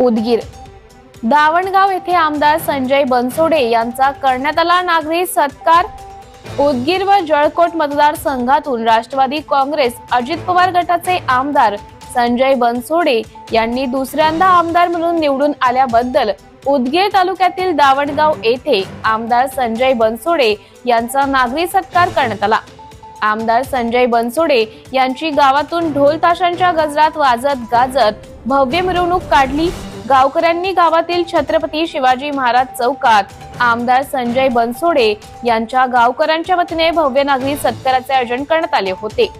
उदगीर. दावणगाव येथे आमदार संजय बनसोडे यांचा करण्यात आला नागरी सत्कार उदगीर व जळकोट मतदारसंघातून राष्ट्रवादी काँग्रेस अजित पवार गटाचे आमदार संजय बनसोडे यांनी दुसऱ्यांदा आमदार म्हणून निवडून आल्याबद्दल उदगीर तालुक्यातील दावणगाव येथे आमदार संजय बनसोडे यांचा नागरी सत्कार करण्यात आला. आमदार संजय बनसोडे यांची गावातून ढोल ताशांच्या गजरात वाजत गाजत भव्य मिरवणूक काढली. गावकऱ्यांनी गावातील छत्रपती शिवाजी महाराज चौकात आमदार संजय बनसोडे यांच्या गावकऱ्यांच्या वतीने भव्य नागरी सत्काराचे आयोजन करण्यात आले होते